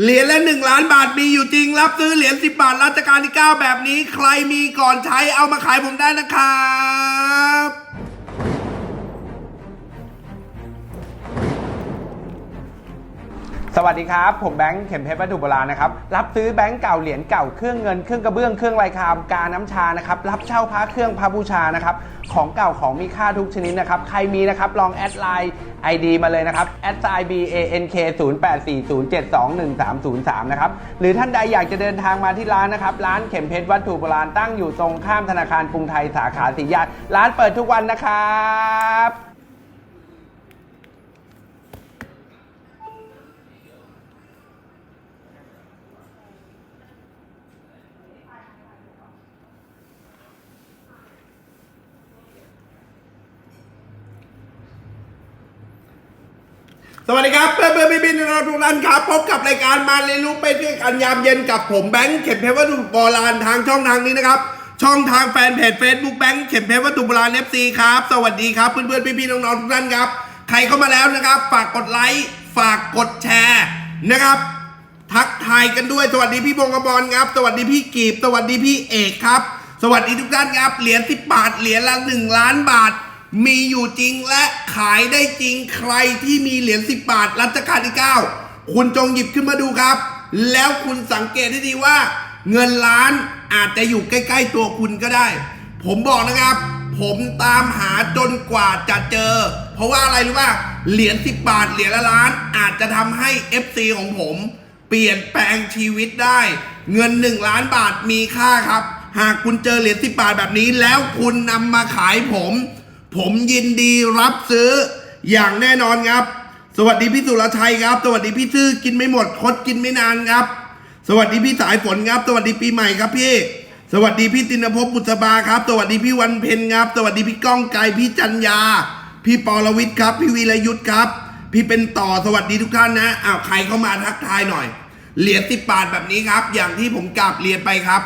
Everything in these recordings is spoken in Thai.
เหรียญละหนึ่งล้านบาทมีอยู่จริง รับซื้อเหรียญสิบบาทรัชกาลที่เก้าแบบนี้ ใครมีก่อนใช้เอามาขายผมได้นะครับ วัสดีครับ ผมแบงค์เข็มเพชรวัตถุโบราณนะครับ รับซื้อแบงค์เก่าเหรียญเก่าเครื่องเงินเครื่องกระเบื้องเครื่องลายคามกาน้ำชานะครับรับเช่าพระเครื่องพระบูชานะครับของเก่าของมีค่าทุกชนิดนะครับใครมีนะครับลองแอดไลน์ ID มาเลยนะครับ a d i b a n k 0 8 4 0 7 2 1 3 0 3นะครับหรือท่านใดอยากจะเดินทางมาที่ร้านนะครับร้านเข็มเพชรวัตถุโบราณตั้งอยู่ตรงข้ามธนาคารกรุงไทยสาขาสีญาติร้านเปิดทุกวันนะครับ วัสดีครับเพื่อนเพื่อนพี่พี่น้องทุกท่านครับ พบกับรายการมาเรียนรู้ไปด้วยกันยามเย็นกับผมแบงค์เข็มเพชรวัตถุโบราณทางช่องทางนี้นะครับ ช่องทางแฟนเพจ Facebook แบงค์เข็มเพชรวัตถุโบราณ FC ครับ สวัสดีครับเพื่อนเพื่อนพี่พี่น้องๆทุกท่านครับ ใครเข้ามาแล้วนะครับ ฝากกดไลค์ฝากกดแชร์นะครับ ทักทายกันด้วยสวัสดีพี่บงกบอลครับ สวัสดีพี่กีบ สวัสดีพี่เอกครับ สวัสดีทุกท่านครับเหรียญสิบบาทเหรียญละหนึ่งล้านบาท มีอยู่จริงและขายได้จริงใครที่มีเหรียญสิบบาทรัชกาลที่เก้าคุณจงหยิบขึ้นมาดูครับ แล้วคุณสังเกตให้ดีว่า เงินล้านอาจจะอยู่ใกล้ ๆ ตัวคุณก็ได้ ผมบอกนะครับ ผมตามหาจนกว่าจะเจอ เพราะว่าอะไรรู้ป่ะเหรียญสิบบาทเหรียญละล้าน อาจจะทำให้ FC ของผม เปลี่ยนแปลงชีวิตได้ เงิน 1 ล้านบาทมีค่าครับ หากคุณเจอเหรียญสิบาทแบบนี้ แล้วคุณนำมาขายผม ผมยินดีรับซื้ออย่างแน่นอนครับ สวัสดีพี่สุรชัยครับ สวัสดีพี่ซื่อกินไม่หมดคดกินไม่นานครับ สวัสดีพี่สายฝนครับ สวัสดีปีใหม่ครับพี่สวัสดีพี่ตินภพบุษบาครับ สวัสดีพี่วันเพ็ญครับ สวัสดีพี่ก้องไกรพี่จันยา พี่ปอลวิทย์ครับ พี่วีรยุทธ์ครับ พี่เป็นต่อสวัสดีทุกท่านนะอ้าวใครเข้ามาทักทายหน่อย เหรียญสิบบาทแบบนี้ครับ อย่างที่ผมกราบเรียนไปครับ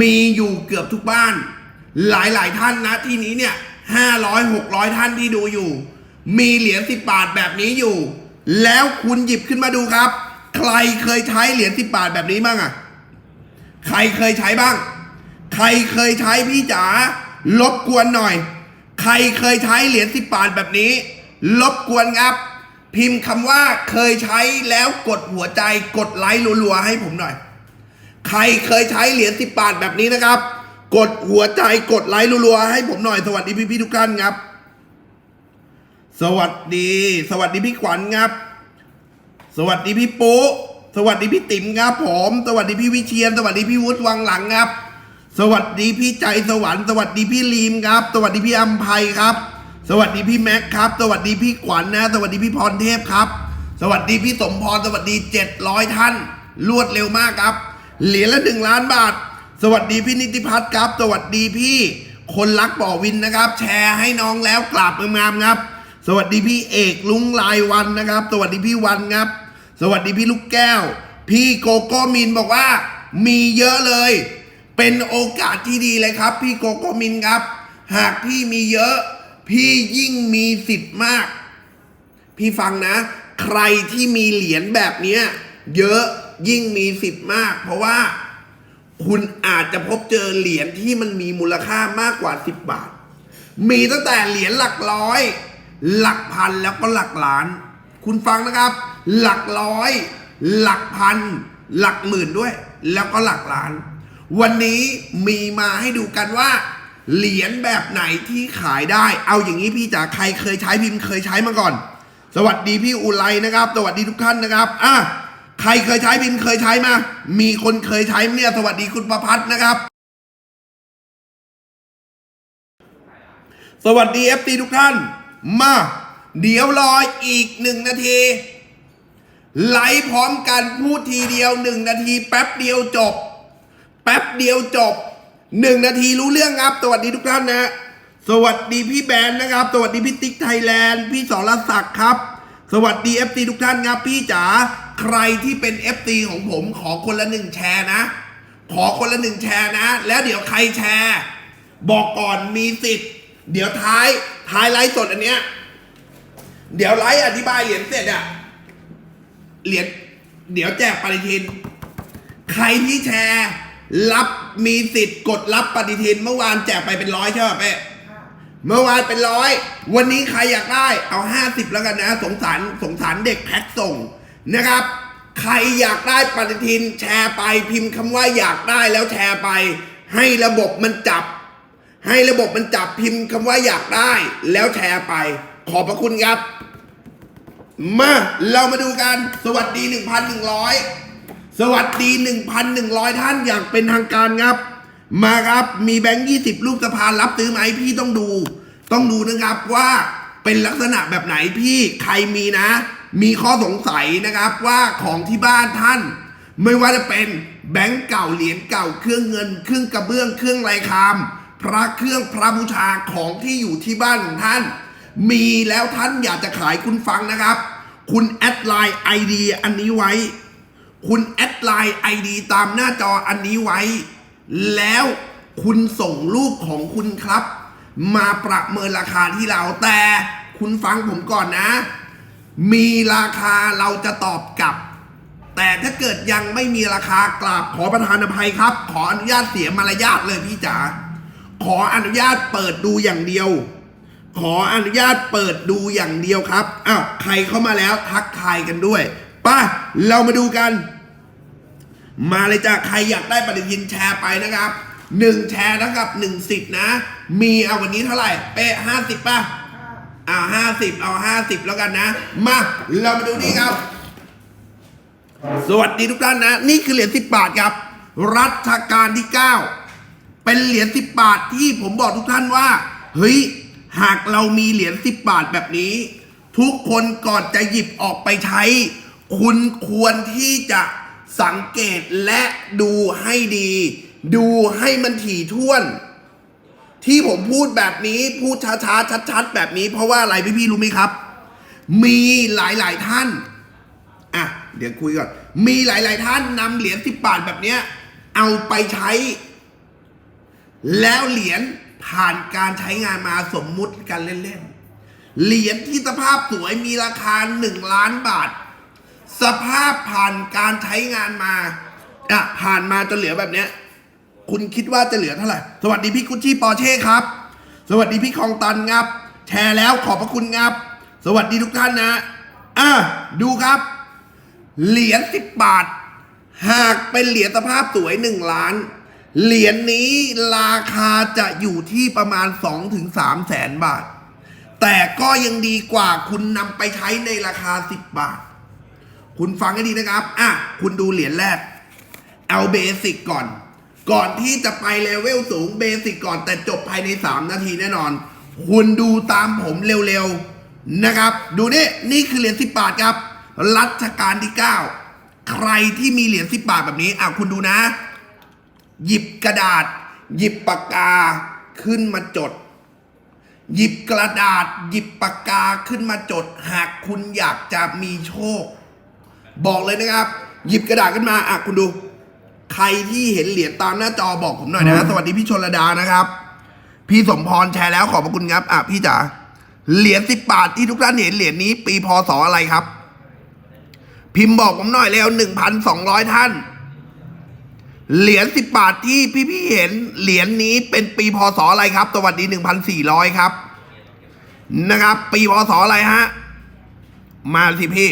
มีอยู่เกือบทุกบ้าน หลายๆท่านนะที่นี้เนี่ย ห้าร้อยหกร้อยท่านที่ดูอยู่ มีเหรียญสิบบาทแบบนี้อยู่ แล้วคุณหยิบขึ้นมาดูครับ ใครเคยใช้เหรียญสิบบาทแบบนี้บ้างอะใครเคยใช้บ้าง ใครเคยใช้พี่จ๋ารบกวนหน่อย ใครเคยใช้เหรียญสิบบาทแบบนี้รบกวนครับ พิมพ์คำว่าเคยใช้แล้วกดหัวใจกดไลค์รัวๆให้ผมหน่อย ใครเคยใช้เหรียญสิบบาทแบบนี้นะครับ กดหัวใจกดไลค์รัวๆให้ผมหน่อยสวัสดีพี่ๆทุกท่านครับ สวัสดี สวัสดีพี่ขวัญครับ สวัสดีพี่ปุ๊สวัสดีพี่ติ๋มครับผม สวัสดีพี่วิเชียน สวัสดีพี่วุฒิวังหลังครับ สวัสดีพี่ใจสวรรค์สวัสดีพี่ลีมครับ สวัสดีพี่อัมภัยครับ สวัสดีพี่แม็กครับ สวัสดีพี่ขวัญนะ สวัสดีพี่พรเทพครับ สวัสดีพี่สมพร สวัสดี 700 ท่าน รวดเร็วมากครับ เหรียญละหนึ่งล้านบาท สวัสดีพี่นิติพัฒน์ครับ สวัสดีพี่ คนรักบ่อวินนะครับ แชร์ให้น้องแล้วกราบงามๆครับ สวัสดีพี่เอกลุงลายวันนะครับ สวัสดีพี่วันครับ สวัสดีพี่ลูกแก้ว พี่โกโก้มินบอกว่า มีเยอะเลย เป็นโอกาสที่ดีเลยครับ พี่โกโก้มินครับ หากพี่มีเยอะ พี่ยิ่งมีสิทธิ์มาก พี่ฟังนะ ใครที่มีเหรียญแบบนี้เยอะยิ่งมีสิทธิ์มาก เพราะว่า คุณอาจจะพบเจอเหรียญที่มันมีมูลค่ามากกว่า 10 บาท มีตั้งแต่เหรียญหลักร้อย หลักพันแล้วก็หลักล้าน คุณฟังนะครับ หลักร้อย หลักพัน หลักหมื่นด้วย แล้วก็หลักล้าน วันนี้มีมาให้ดูกันว่า เหรียญแบบไหนที่ขายได้ เอาอย่างนี้พี่จ๋าใครเคยใช้พิมพ์เคยใช้มาก่อน สวัสดีพี่อุไรนะครับ สวัสดีทุกท่านนะครับอะ ใครเคยใช้พิมพ์เคยใช้มา มีคนเคยใช้มเนี่ย สวัสดีคุณประพัฒน์นะครับ สวัสดีเอฟซีทุกท่าน มา เดี๋ยวรออีกหนึ่งนาที ไลฟ์พร้อมกันพูดทีเดียวหนึ่งนาที แป๊บเดียวจบ แป๊บเดียวจบหนึ่งนาทีรู้เรื่องครับ สวัสดีทุกท่านนะ สวัสดีพี่แบนนะครับ สวัสดีพี่ติ๊กไทยแลนด์ พี่สรศักดิ์ครับ สวัสดี FC ทุกท่านครับ พี่จ๋า ใครที่เป็น FC ของผมขอคนละหนึ่งแชร์นะ ขอคนละหนึ่งแชร์นะ แล้วเดี๋ยวใครแชร์ บอกก่อนมีสิทธิ์ เดี๋ยวท้ายท้ายไลฟ์สดอันเนี้ย เดี๋ยวไลฟ์อธิบายเหรียญเสร็จอะเหรียญเดี๋ยวแจกปฏิทิน ใครที่แชร์ รับมีสิทธิ์กดรับปฏิทิน เมื่อวานแจกไปเป็นร้อยใช่ป่ะเป้เมื่อวานเป็นร้อย วันนี้ใครอยากได้เอาห้าสิบแล้วกันนะ สงสารสงสารเด็กแพ็คส่ง นะครับ ใครอยากได้ปฏิทินแชร์ไปพิมพ์คำว่าอยากได้แล้วแชร์ไป ให้ระบบมันจับ ให้ระบบมันจับพิมพ์คำว่าอยากได้แล้วแชร์ไป ขอบพระคุณครับ มาเรามาดูกันสวัสดี 1,100 สวัสดี 1,100 ท่านอย่างเป็นทางการครับ มาครับมีแบงค์20ลูกสะพานรับซื้อไหมพี่ต้องดู ต้องดูนะครับว่าเป็นลักษณะแบบไหนพี่ใครมีนะ มีข้อสงสัยนะครับว่าของที่บ้านท่าน ไม่ว่าจะเป็นแบงค์เก่าเหรียญเก่าเครื่องเงิน เครื่องกระเบื้องเครื่องไรคาม พระเครื่องพระบูชาของที่อยู่ที่บ้านของท่าน มีแล้วท่านอยากจะขายคุณฟังนะครับ คุณแอดไลน์ไอดีอันนี้ไว้ คุณแอดไลน์ไอดีตามหน้าจออันนี้ไว้ แล้วคุณส่งรูปของคุณครับ มาประเมินราคาที่เราแต่คุณฟังผมก่อนนะ มีราคาเราจะตอบกลับ แต่ถ้าเกิดยังไม่มีราคากราบขอประทานอภัยครับ ขออนุญาตเสียมารยาทเลยพี่จ๋าขออนุญาตเปิดดูอย่างเดียว ขออนุญาตเปิดดูอย่างเดียวครับอ้าวใครเข้ามาแล้วทักทายกันด้วยป่ะเรามาดูกัน มาเลยจ้ะใครอยากได้ปฏิทินแชร์ไปนะครับหนึ่งแชร์เท่ากับหนึ่งสิทธิ์นะ มีเอาวันนี้เท่าไหร่ เป๊ะห้าสิบป่ะ เอาห้าสิบเอาห้าสิบแล้วกันนะ มาเรามาดูนี่ครับ สวัสดีทุกท่านนะ นี่คือเหรียญสิบบาทครับ รัชกาลที่เก้าเป็นเหรียญสิบบาทที่ผมบอกทุกท่านว่า เฮ้ย หากเรามีเหรียญสิบบาทแบบนี้ ทุกคนก่อนจะหยิบออกไปใช้ คุณควรที่จะสังเกตและดูให้ดี ดูให้มันถี่ถ้วน ที่ผมพูดแบบนี้พูดช้าๆชัด ๆ แบบนี้ เพราะว่าอะไรพี่ๆรู้ไหมครับ มีหลายๆท่านอะเดี๋ยวคุยก่อน มีหลาย ๆ ท่านนำเหรียญสิบบาทแบบเนี้ยเอาไปใช้ แล้วเหรียญผ่านการใช้งานมาสมมุติกันเล่นๆเหรียญที่สภาพสวยมีราคาหนึ่งล้านบาท สภาพผ่านการใช้งานมาอะผ่านมาจนเหลือแบบเนี้ย คุณคิดว่าจะเหลือเท่าไหร่ สวัสดีพี่กุชชี่ปอร์เช่ครับ สวัสดีพี่คองตันครับ แชร์แล้วขอบพระคุณครับ สวัสดีทุกท่านนะอะดูครับ เหรียญสิบบาท หากเป็นเหรียญสภาพสวยหนึ่งล้าน เหรียญนี้ราคาจะอยู่ที่ประมาณ2-3ถึง3แสนบาท แต่ก็ยังดีกว่าคุณนำไปใช้ในราคา10บาท คุณฟังให้ดีนะครับ อะ คุณดูเหรียญแรก เอาเบสิกก่อน ก่อนที่จะไปเลเวลสูงเบสิกก่อนแต่จบภายใน 3 นาทีแน่นอน คุณดูตามผมเร็วๆนะครับ ดูนี่ นี่คือเหรียญ10บบาทครับ รัชกาลที่ 9 ใครที่มีเหรียญ10บาทแบบนี้อะคุณดูนะ หยิบกระดาษ หยิบปากกาขึ้นมาจด หยิบกระดาษ หยิบปากกาขึ้นมาจด หากคุณอยากจะมีโชค บอกเลยนะครับ หยิบกระดาษขึ้นมาอะคุณดู ใครที่เห็นเหรียญตามหน้าจอบอกผมหน่อยนะ สวัสดีพี่ชนระดานะครับ พี่สมพรแชร์แล้วขอบพระคุณครับ อะพี่จ๋า เหรียญสิบบาทที่ทุกท่านเห็นเหรียญนี้ปีพศอะไรครับ พิมพ์บอกผมหน่อยเร็วหนึ่งพันสองร้อยท่าน เหรียญสิบบาทที่พี่ๆเห็นเหรียญนี้เป็นปีพศอะไรครับ สวัสดีหนึ่งพันสี่ร้อยครับ นะครับ ปีพศอะไรฮะ มาสิพี่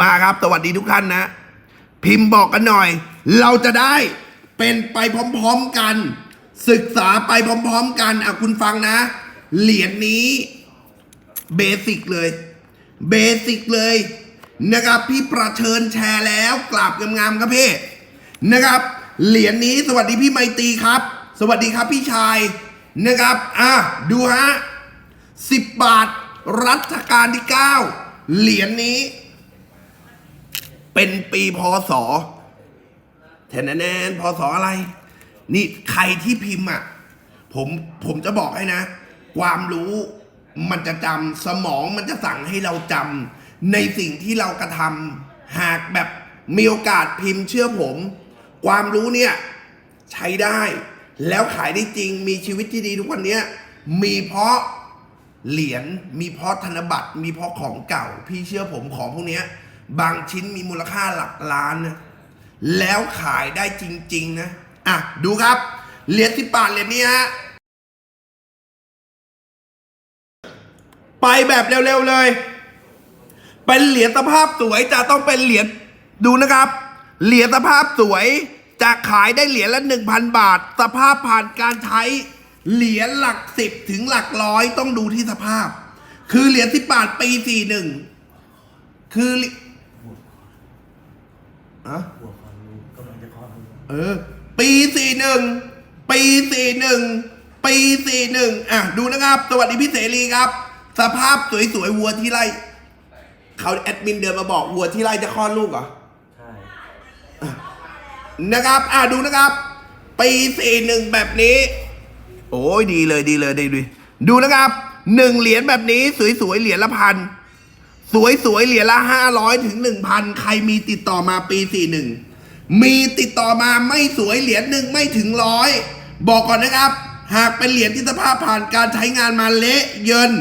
มาครับ สวัสดีทุกท่านนะ พิมพ์บอกกันหน่อย เราจะได้เป็นไปพร้อมๆกัน ศึกษาไปพร้อมๆกันอะคุณฟังนะ เหรียญนี้เบสิกเลยเบสิกเลยนะครับพี่ประเชิญแชร์แล้วกราบงามๆครับพี่นะครับ เหรียญนี้สวัสดีพี่ไมตีครับ สวัสดีครับพี่ชายนะครับอะดูฮะสิบบาทรัชกาลที่เก้าเหรียญนี้ เป็นปีพศแทนแนนพศอะไร นี่ใครที่พิมพ์อะ ผมผมจะบอกให้นะ ความรู้มันจะจำสมองมันจะสั่งให้เราจำในสิ่งที่เรากระทำหากแบบมีโอกาสพิมพ์เชื่อผม ความรู้เนี่ย ใช้ได้ แล้วขายได้จริงมีชีวิตที่ดีทุกวันนี้มีเพราะเหรียญมีเพราะธนบัตร มีเพราะของเก่า พี่เชื่อผมของพวกนี้ บางชิ้นมีมูลค่าหลักล้านนะแล้วขายได้จริง ๆ นะ อะ ดูครับ เหรียญสิบบาทเหรียญนี้ฮะ ไปแบบเร็ว ๆ เลย เป็นเหรียญสภาพสวยจะต้องเป็นเหรียญดูนะครับ เหรียญสภาพสวย จะขายได้เหรียญละ1,000บาท สภาพผ่านการใช้เหรียญหลักสิบถึงหลักร้อยต้องดูที่สภาพ คือเหรียญสิบบาทปีสี่หนึ่งคือ อะบวกความรู้กำลังจะคลอดลูกเออ ปีสี่หนึ่งปีสี่หนึ่งปีสี่หนึ่งอะ ดูนะครับ สวัสดีพี่เสรีครับ สภาพสวยๆวัวที่ไร่เขาแอดมินเดินมาบอกวัวที่ไร่จะคลอดลูกเหรอใช่นะครับ อะดูนะครับ ปีสี่หนึ่งแบบนี้ โอ้ยดีเลยดีเลยดีดีดูนะครับหนึ่งเหรียญแบบนี้สวยๆเหรียญละพัน สวยๆเหรียญละห้าร้อยถึงหนึ่งพันใครมีติดต่อมาปีสี่หนึ่งมีติดต่อมาไม่สวยเหรียญหนึ่งไม่ถึงร้อยบอกก่อนนะครับ หากเป็นเหรียญที่สภาพผ่านการใช้งานมาเละเยิน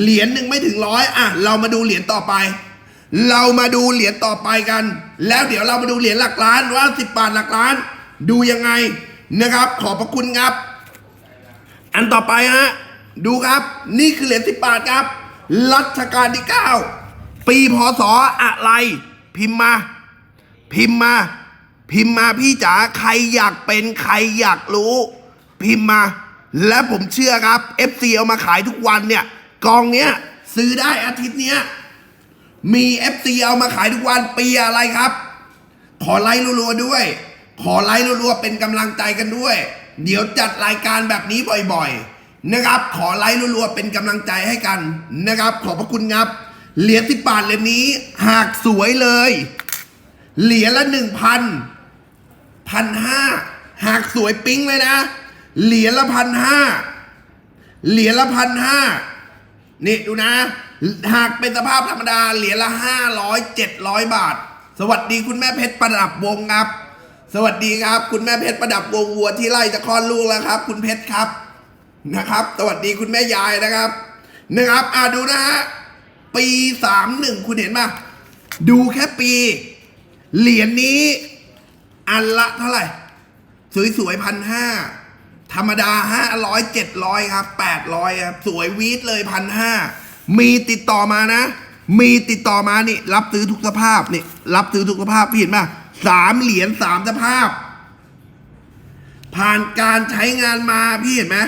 เหรียญหนึ่งไม่ถึงร้อยอะ เรามาดูเหรียญต่อไป เรามาดูเหรียญต่อไปกัน แล้วเดี๋ยวเรามาดูเหรียญหลักล้านว่าสิบบาทหลักล้าน ดูยังไงนะครับ ขอบพระคุณครับ อันต่อไปฮะดูครับ นี่คือเหรียญสิบบาทครับ รัชกาลที่เก้า ปีพศอะไร พิมพ์มา พิมพ์มา พิมพ์มาพี่จ๋าใครอยากเป็นใครอยากรู้ พิมพ์มา และผมเชื่อครับ FC เอามาขายทุกวันเนี่ย กองเนี้ยซื้อได้อาทิตย์เนี้ยมี FC เอามาขายทุกวันปีอะไรครับ ขอไลค์รัวๆด้วย ขอไลค์รัวๆเป็นกำลังใจกันด้วย เดี๋ยวจัดรายการแบบนี้บ่อยๆนะครับ ขอไลค์รัวๆเป็นกำลังใจให้กันนะครับ ขอบพระคุณครับ เหรียญสิบบาทเหรียญนี้ หากสวยเลย เหรียญละหนึ่งพันพันห้าหากสวยปิ๊งเลยนะ เหรียญละพันห้าเหรียญละพันห้านี่ดูนะ หากเป็นสภาพธรรมดา เหรียญละห้าร้อยเจ็ดร้อยบาท สวัสดีคุณแม่เพชรประดับวงครับ สวัสดีครับ คุณแม่เพชรประดับวงวัวที่ไล่จะคลอดลูกแล้วครับ คุณเพชรครับนะครับ สวัสดีคุณแม่ยายนะครับนะครับอ่าดูนะฮะ ปีสามหนึ่งคุณเห็นปะดูแค่ปี เหรียญนี้ อันละเท่าไหร่ สวยๆพันห้าธรรมดาห้าร้อยเจ็ดร้อยครับแปดร้อยครับ สวยวีดเลยพันห้ามีติดต่อมานะ มีติดต่อมานี่ รับซื้อทุกสภาพนี่ รับซื้อทุกสภาพพี่เห็นป่ะสามเหรียญสามสภาพ ผ่านการใช้งานมาพี่เห็นไหม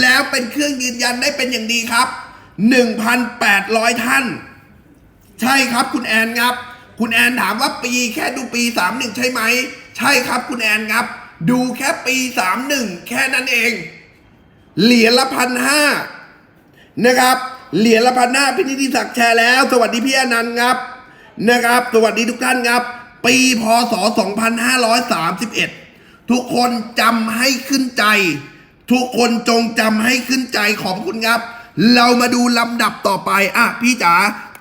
แล้วเป็นเครื่องยืนยันได้เป็นอย่างดีครับ 1,800 ท่าน ใช่ครับคุณแอนครับ คุณแอนถามว่าปีแค่ดูปี 31 ใช่ไหม ใช่ครับคุณแอนครับ ดูแค่ปี 31 แค่นั้นเอง เหรียญละพันห้านะครับ เหรียญละพันห้าพินิติศักดิ์แชร์แล้ว สวัสดีพี่อนันต์ครับนะครับ สวัสดีทุกท่านครับ ปีพศ 2531 ทุกคนจำให้ขึ้นใจ ทุกคนจงจำให้ขึ้นใจขอบคุณครับ เรามาดูลำดับต่อไป อะ พี่จ๋า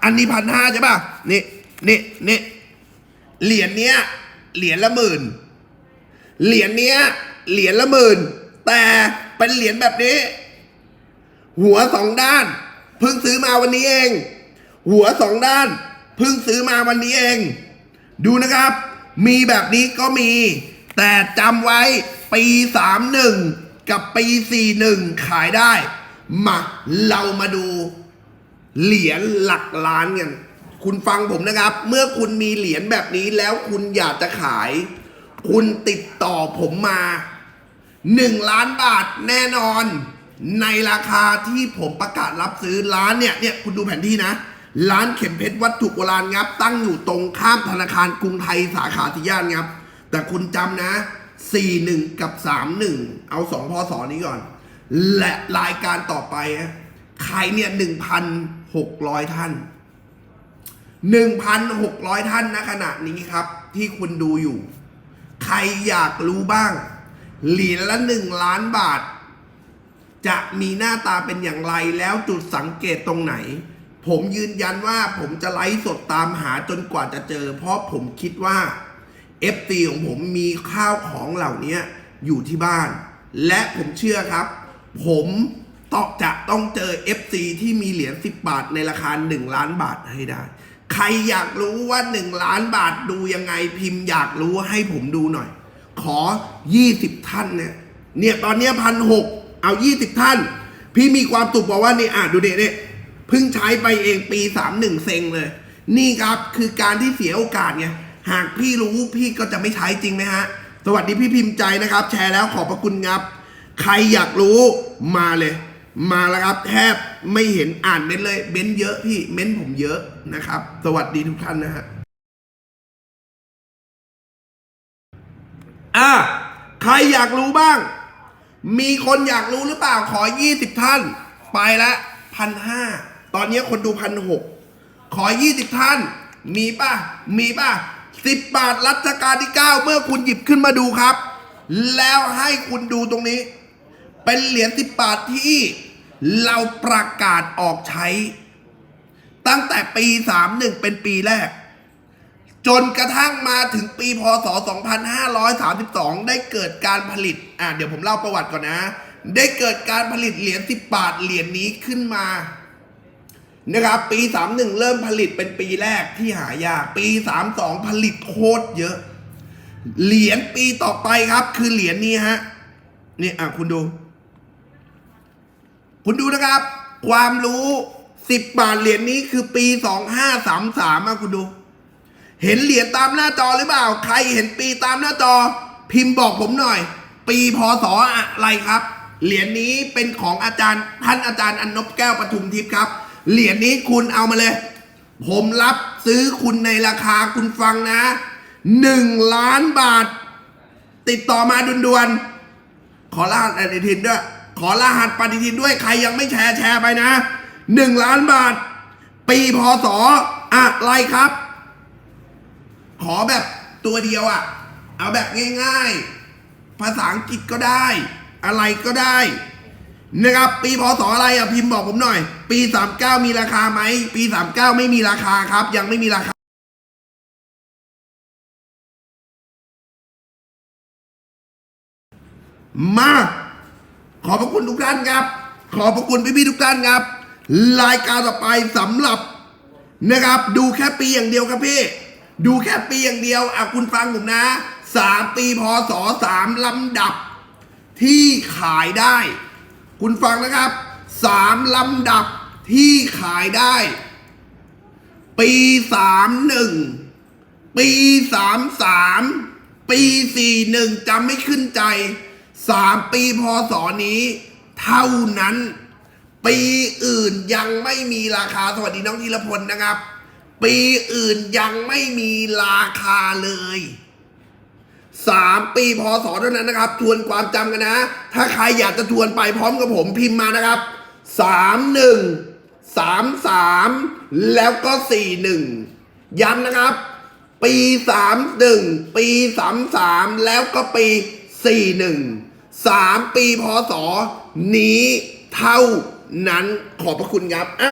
อันนี้พันห้าใช่ป่ะนี่นี่นี่เหรียญเนี้ยเหรียญละหมื่นเหรียญเนี้ยเหรียญละหมื่นแต่เป็นเหรียญแบบนี้ หัวสองด้านเพิ่งซื้อมาวันนี้เอง หัวสองด้านเพิ่งซื้อมาวันนี้เอง ดูนะครับ มีแบบนี้ก็มี แต่จำไว้ปี 31 กับปี 41 ขายได้ มาเรามาดูเหรียญหลักล้านกันคุณฟังผมนะครับ เมื่อคุณมีเหรียญแบบนี้แล้วคุณอยากจะขาย คุณติดต่อผมมาหนึ่งล้านบาทแน่นอน ในราคาที่ผมประกาศรับซื้อร้านเนี่ยเนี่ยคุณดูแผนที่นะ ร้านเข็มเพชรวัตถุโบราณงับ ตั้งอยู่ตรงข้ามธนาคารกรุงไทยสาขาที่ย่านงับ แต่คุณจำนะ 41 กับ 31 เอา 2พศนี้ก่อน และรายการต่อไปใครเนี่ย1,600ท่าน1,600ท่านณขณะนี้ครับ ที่คุณดูอยู่ ใครอยากรู้บ้าง เหรียญละหนึ่งล้านบาท จะมีหน้าตาเป็นอย่างไรแล้วจุดสังเกตตรงไหน ผมยืนยันว่าผมจะไลฟ์สดตามหาจนกว่าจะเจอ เพราะผมคิดว่า FT ของผมมีข้าวของเหล่านี้อยู่ที่บ้าน และผมเชื่อครับ ผมต้องจะต้องเจอ FC ที่มีเหรียญ 10 บาทในราคา 1 ล้านบาทให้ได้ ใครอยากรู้ว่าหนึ่งล้านบาทดูยังไงพิมพ์อยากรู้ให้ผมดูหน่อย ขอยี่สิบท่านเนี่ยเนี่ยตอนเนี้พันหกเอายี่สิบท่าน พี่มีความสุขบอกว่านี่อะดูเด็เนี่ยเพิ่งใช้ไปเองปีสามหนึ่งเซ็งเลย นี่ครับคือการที่เสียโอกาสไงหากพี่รู้พี่ก็จะไม่ใช้จริงไหมฮะ สวัสดีพี่พิมพ์ใจนะครับ แชร์แล้วขอบพระคุณครับ ใครอยากรู้มาเลย มาแล้วครับ แทบไม่เห็นอ่านเม้นเลยเม้นเยอะพี่เม้นผมเยอะนะครับ สวัสดีทุกท่านนะฮะอะใครอยากรู้บ้าง มีคนอยากรู้หรือเปล่าขอ20ท่าน ไปละพันห้าตอนนี้คนดูพันหกขอ20ท่าน มีป่ะ มีป่ะ10บบาทรัชกาลที่9เมื่อคุณหยิบขึ้นมาดูครับ แล้วให้คุณดูตรงนี้ เป็นเหรียญ10บบาทที่เราประกาศออกใช้ ตั้งแต่ปี 31 เป็นปีแรก จนกระทั่งมาถึงปีพศ 2532 ได้เกิดการผลิต อะเดี๋ยวผมเล่าประวัติก่อนนะ ได้เกิดการผลิตเหรียญ10 บาทเหรียญนี้ขึ้นมานะครับปี 31 เริ่มผลิตเป็นปีแรกที่หายาก ปี 32 ผลิตโคตรเยอะ เหรียญปีต่อไปครับ คือเหรียญนี้ฮะนี่อะคุณดู คุณดูนะครับ ความรู้10บาทเหรียญนี้คือปี2533อะคุณดู เห็นเหรียญตามหน้าจอหรือเปล่า ใครเห็นปีตามหน้าจอ พิมพ์บอกผมหน่อย ปีพศอะไรครับ เหรียญนี้เป็นของอาจารย์ท่านอาจารย์อนนบแก้วปทุมทิพย์ครับ เหรียญนี้คุณเอามาเลย ผมรับซื้อคุณในราคาคุณฟังนะหนึ่งล้านบาท ติดต่อมาด่วนๆขอรหัสปฏิทินด้วย ขอรหัสปฏิทินด้วยใครยังไม่แชร์แชร์ไปนะหนึ่งล้านบาท ปีพศอะไรครับ ขอแบบตัวเดียวอะ่ะ เอาแบบง่ายๆ ภาษาอังกฤษก็ได้ อะไรก็ได้นะครับ ปีพศอะไรอะพิมพ์บอกผมหน่อย ปี 39 มีราคาไหม ปี 39 ไม่มีราคาครับ ยังไม่มีราคามา ขอบพระคุณทุกท่านครับ ขอบพระคุณพี่ๆทุกท่านครับ รายการต่อไปสำหรับนะครับ ดูแค่ปีอย่างเดียวครับพี่ ดูแค่ปีอย่างเดียวอะคุณฟังผมนะสามปีพศสามลำดับ ที่ขายได้ คุณฟังนะครับสามลำดับที่ขายได้ ปีสามหนึ่งปีสามสามปีสี่หนึ่งจำไม่ขึ้นใจ สามปีพศนี้ เท่านั้น ปีอื่นยังไม่มีราคาสวัสดีน้องธีรพลนะครับ ปีอื่นยังไม่มีราคาเลยสามปีพศเท่านั้นนะครับ ทวนความจำกันนะ ถ้าใครอยากจะทวนไปพร้อมกับผมพิมพ์มานะครับสามหนึ่งสามสามแล้วก็สี่หนึ่งย้ำนะครับ ปีสามหนึ่งปีสามสามแล้วก็ปีสี่หนึ่ง สามปีพศนี้เท่านั้นขอบพระคุณครับ